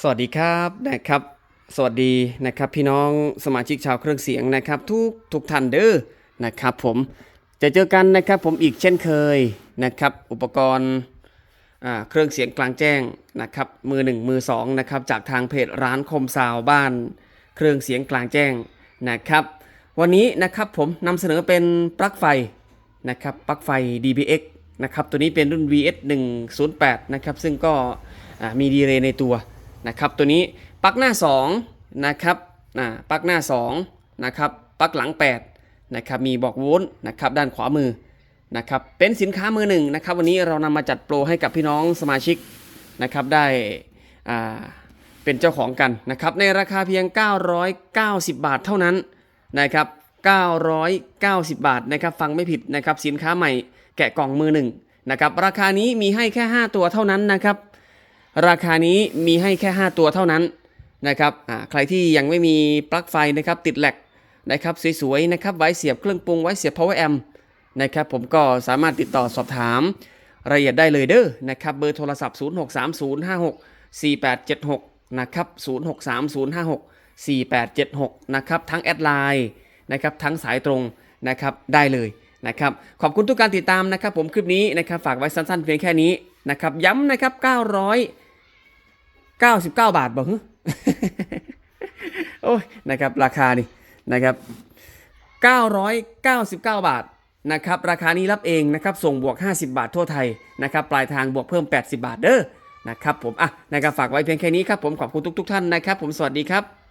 สวัสดีครับนะครับ สวัสดีนะครับพี่น้องสมาชิกชาวเครื่องเสียงนะครับ ทุกทุกท่านเด้อนะครับ ผมจะเจอกันนะครับผมอีกเช่นเคยนะครับ อุปกรณ์เครื่องเสียงกลางแจ้งนะครับมือหนึ่งมือสองนะครับจากทางเพจร้านคมซาวบ้าน เครื่องเสียงกลางแจ้งนะครับ วันนี้นะครับผมนำเสนอเป็นปลั๊กไฟนะครับปลั๊กไฟ DBX นะครับตัวนี้เป็นรุ่น VS 108นะครับซึ่งก็มีดีเลย์ในตัว นะครับตัวนี้ปลั๊กหน้า2นะครับอ่าปลั๊กหน้า2นะครับปลั๊กหลัง8นะครับมีบอกโวลต์นะครับด้านขวามือนะครับเป็นสินค้ามือหนึ่งนะครับวันนี้เรานำมาจัดโปรให้กับพี่น้องสมาชิกนะครับได้อ่าเป็นเจ้าของกันนะครับในราคาเพียง 990 บาทเท่านั้นนะครับ990 บาทนะครับฟังไม่ผิดนะครับสินค้าใหม่แกะกล่องมือหนึ่งนะครับราคานี้มีให้แค่ 5 ตัวเท่านั้นนะครับ ราคานี้มีให้แค่ 5 ตัวเท่านั้นนะครับใครที่ยังไม่มีปลั๊กไฟนะครับติดแหลกนะครับสวยๆนะครับไว้เสียบเครื่องปรุงไว้เสียบ power amp นะครับผมก็สามารถติดต่อสอบถามรายละเอียดได้เลยเด้อนะครับเบอร์โทรศัพท์ 0630564876 นะครับ 0630564876 นะครับทั้งแอดไลน์นะครับทั้งสายตรงนะครับได้เลยนะครับขอบคุณทุกการติดตามนะครับผมคลิปนี้นะครับฝากไว้สั้นๆเพียงแค่นี้นะครับย้ำนะครับ 900 99 บาทบอกโอ้ยนะครับราคานี่นะครับ 999 บาทนะครับราคานี้รับเองนะครับส่งบวก 50 บาททั่วไทยนะครับปลายทางบวกเพิ่ม 80 บาทเด้อนะครับผมอะนะครับฝากไว้เพียงแค่นี้ครับผมขอบคุณทุก ๆ ท่านนะครับ ผมสวัสดีครับ